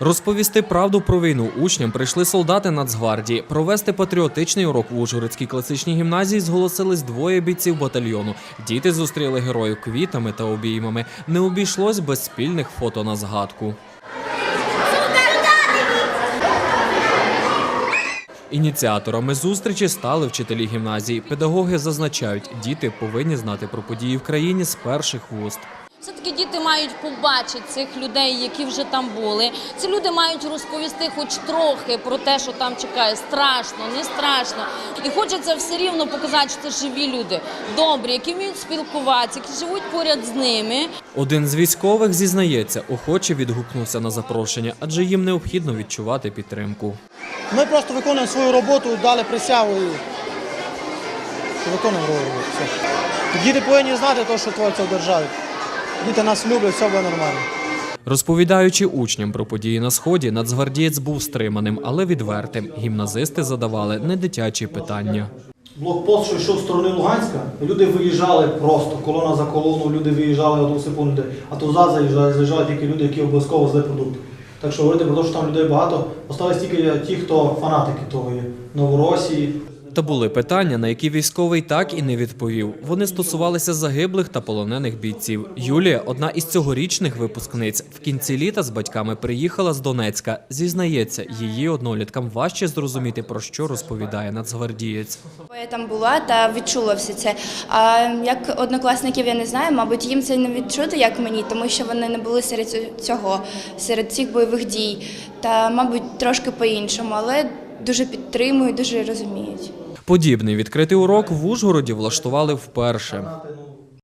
Розповісти правду про війну учням прийшли солдати Нацгвардії. Провести патріотичний урок в Ужгородській класичній гімназії зголосились двоє бійців батальйону. Діти зустріли героїв квітами та обіймами. Не обійшлось без спільних фото на згадку. Ініціаторами зустрічі стали вчителі гімназії. Педагоги зазначають, діти повинні знати про події в країні з перших вуст. Все-таки діти мають побачити цих людей, які вже там були. Ці люди мають розповісти хоч трохи про те, що там чекає. Страшно, не страшно. І хочеться все рівно показати, що це живі люди, добрі, які вміють спілкуватися, які живуть поряд з ними. Один з військових зізнається, охоче відгукнувся на запрошення, адже їм необхідно відчувати підтримку. Ми просто виконуємо свою роботу, дали присягу і виконуємо роботу. Діти повинні знати те, що твориться в державі. Діти нас люблять, все буде нормально. Розповідаючи учням про події на сході, нацгвардієць був стриманим, але відвертим. Гімназисти задавали не дитячі питання. Блокпост, що йшов з сторони Луганська, люди виїжджали просто, колона за колону, люди виїжджали одну секунду, а туди заїжджали, заїжджали тільки люди, які обов'язково везли продукти. Так що говорити про те, що там людей багато, остались тільки ті, хто фанатики того є. Новоросії, Та були питання, на які військовий так і не відповів. Вони стосувалися загиблих та полонених бійців. Юлія, одна із цьогорічних випускниць, в кінці літа з батьками приїхала з Донецька. Зізнається, її одноліткам важче зрозуміти про що розповідає нацгвардієць. Я там була та відчула все це. А як однокласників я не знаю, мабуть, їм це не відчути, як мені, тому що вони не були серед цього, серед цих бойових дій. Та, мабуть, трошки по-іншому, але дуже підтримують, дуже розуміють. Подібний відкритий урок в Ужгороді влаштували вперше.